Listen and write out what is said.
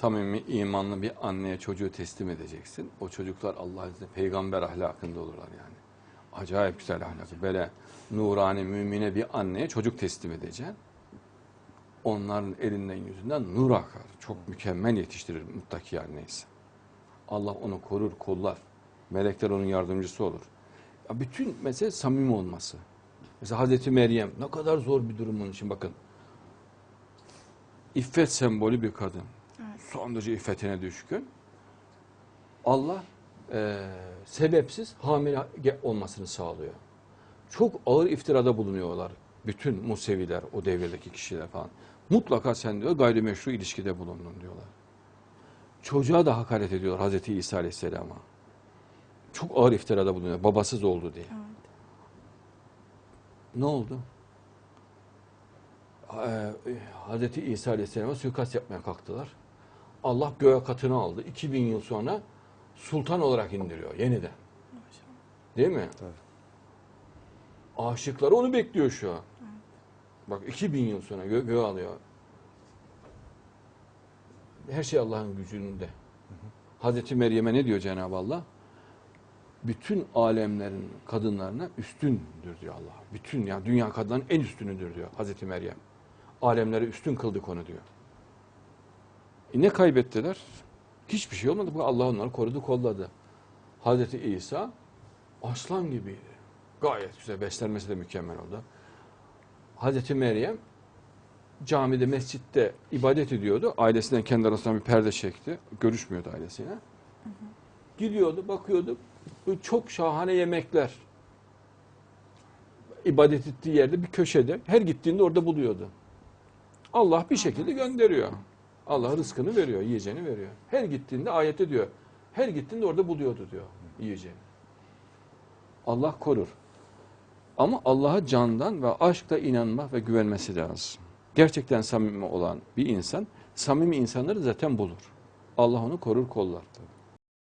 samimi, imanlı bir anneye çocuğu teslim edeceksin. O çocuklar Allah izniyle peygamber ahlakında olurlar yani. Acayip güzel ahlakı. Böyle nurani, mümine bir anneye çocuk teslim edeceksin. Onların elinden yüzünden nur akar. Çok mükemmel yetiştirir muttaki anneyse. Allah onu korur, kollar. Melekler onun yardımcısı olur. Ya bütün mesele samimi olması. Mesela Hazreti Meryem ne kadar zor bir durum onun için bakın. İffet sembolü bir kadın. Son derece iffetine düşkün. Allah eee, sebepsiz hamile olmasını sağlıyor. Çok ağır iftirada bulunuyorlar. Bütün Museviler, o devirdeki kişiler falan. Mutlaka sen diyor gayrimeşru ilişkide bulundun diyorlar. Çocuğa da hakaret ediyorlar Hazreti İsa Aleyhisselam'a. Çok ağır iftirada bulunuyor. Babasız oldu diye. Evet. Ne oldu? Ee, Hazreti İsa Aleyhisselam'a suikast yapmaya kalktılar. Allah göğe katını aldı. 2000 yıl sonra sultan olarak indiriyor yeniden. Değil mi? Tabii. Aşıkları onu bekliyor şu an. Bak 2000 yıl sonra gö göğe alıyor. Her şey Allah'ın gücünde. Hazreti Meryem'e ne diyor Cenab-ı Allah? Bütün alemlerin kadınlarına üstündür diyor Allah. Bütün ya dünya kadınların en üstünüdür diyor Hazreti Meryem. Alemlere üstün kıldık onu diyor. E ne kaybettiler? Hiçbir şey olmadı. Bu Allah onları korudu, kolladı. Hazreti İsa aslan gibiydi. Gayet güzel, beslenmesi de mükemmel oldu. Hazreti Meryem camide, mescitte ibadet ediyordu. Ailesinden kendi arasından bir perde çekti. Görüşmüyordu ailesiyle. Gidiyordu, bakıyordu. Bu çok şahane yemekler. İbadet ettiği yerde bir köşede. Her gittiğinde orada buluyordu. Allah bir şekilde gönderiyor. Allah rızkını veriyor, yiyeceğini veriyor. Her gittiğinde ayette diyor. Her gittiğinde orada buluyordu diyor yiyeceğini. Allah korur. Ama Allah'a candan ve aşkla inanma ve güvenmesi lazım. Gerçekten samimi olan bir insan, samimi insanları zaten bulur. Allah onu korur, kollar.